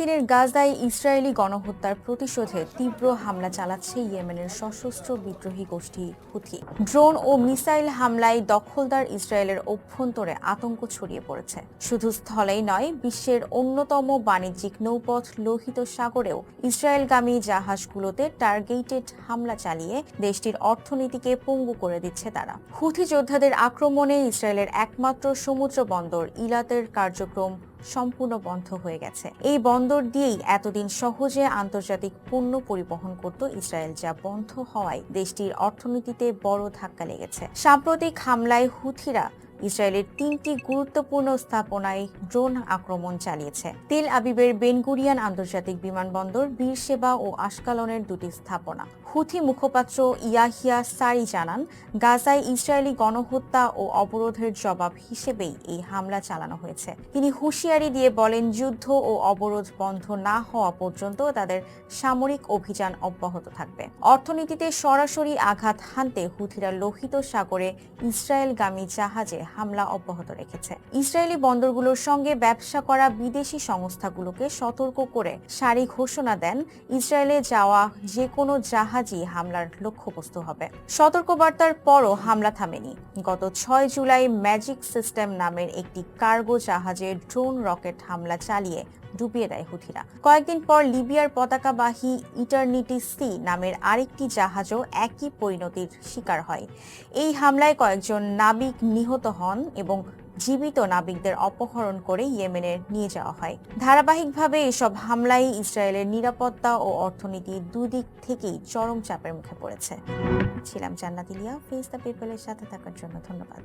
ফিলিস্তিনের গাজায় ইসরায়েলি গণহত্যার প্রতিশোধে তীব্র হামলা চালাচ্ছে ইয়েমেনের সশস্ত্র বিদ্রোহী গোষ্ঠী হুথি। ড্রোন ও মিসাইল হামলায় দখলদার ইসরায়েলের অভ্যন্তরে আতঙ্ক ছড়িয়ে পড়েছে। শুধু স্থলেই নয়, বিশ্বের অন্যতম বাণিজ্যিক নৌপথ লোহিত সাগরেও ইসরায়েলগামী জাহাজগুলোতে টার্গেটেড হামলা চালিয়ে দেশটির অর্থনীতিকে পঙ্গু করে দিচ্ছে তারা। হুথি যোদ্ধাদের আক্রমণে ইসরায়েলের একমাত্র সমুদ্র বন্দর ইলাতের কার্যক্রম সম্পূর্ণ বন্ধ হয়ে গেছে। এই বন্দর দিয়েই এতদিন সহজে আন্তর্জাতিক পণ্য পরিবহন করত ইসরায়েল, যা বন্ধ হওয়ায় দেশটির অর্থনীতিতে বড় ধাক্কা লেগেছে। সাম্প্রতিক হামলায় হুথিরা ইসরায়েলের তিনটি গুরুত্বপূর্ণ স্থাপনায় ড্রোন আক্রমণ চালিয়েছে। তেল আবিবের বেনগুরিয়ান আন্তর্জাতিক বিমানবন্দর বীর সেবা ও আশকালনের দুটি স্থাপনা। হুথি মুখপাত্র ইয়াহিয়া সারি জানান, গাজায় ইসরায়েলি গণহত্যা ও অবরোধের জবাব হিসেবেই এই হামলা চালানো হয়েছে। তিনি হুঁশিয়ারি দিয়ে বলেন, যুদ্ধ ও অবরোধ বন্ধ না হওয়া পর্যন্ত তাদের সামরিক অভিযান অব্যাহত থাকবে। অর্থনীতিতে সরাসরি আঘাত হানতে হুথিরা লোহিত সাগরে ইসরায়েলগামী জাহাজে হামলা অব্যাহত রেখেছে। ইসরায়েলি বন্দরগুলোর সঙ্গে ব্যবসা করা বিদেশি সংস্থাগুলোকে সতর্ক করে সারি ঘোষণা দেন, ইসরায়েলে যাওয়া যে কোনো জাহাজই হামলার লক্ষ্যবস্তু হবে। সতর্কবার্তার পরও হামলা থামেনি। গত ছয় জুলাই ম্যাজিক সিস্টেম নামের একটি কার্গো জাহাজে ড্রোন রকেট হামলা চালিয়ে ডুবিয়ে দেয় হুথিরা। কয়েকদিন পর লিবিয়ার পতাকাবাহী ইটার্নিটি সি নামের আরেকটি জাহাজও একই পরিণতির শিকার হয়। এই হামলায় কয়েকজন নাবিক নিহত হন এবং জীবিত নাবিকদের অপহরণ করে ইয়েমেনে নিয়ে যাওয়া হয়। ধারাবাহিকভাবে এসব হামলায় ইসরায়েলের নিরাপত্তা ও অর্থনীতি দুদিক থেকেই চরম চাপের মুখে পড়েছে। ছিলাম জান্নাত ইলিয়া ফেস দ্য পিপলের সাথে থাকার জন্য ধন্যবাদ।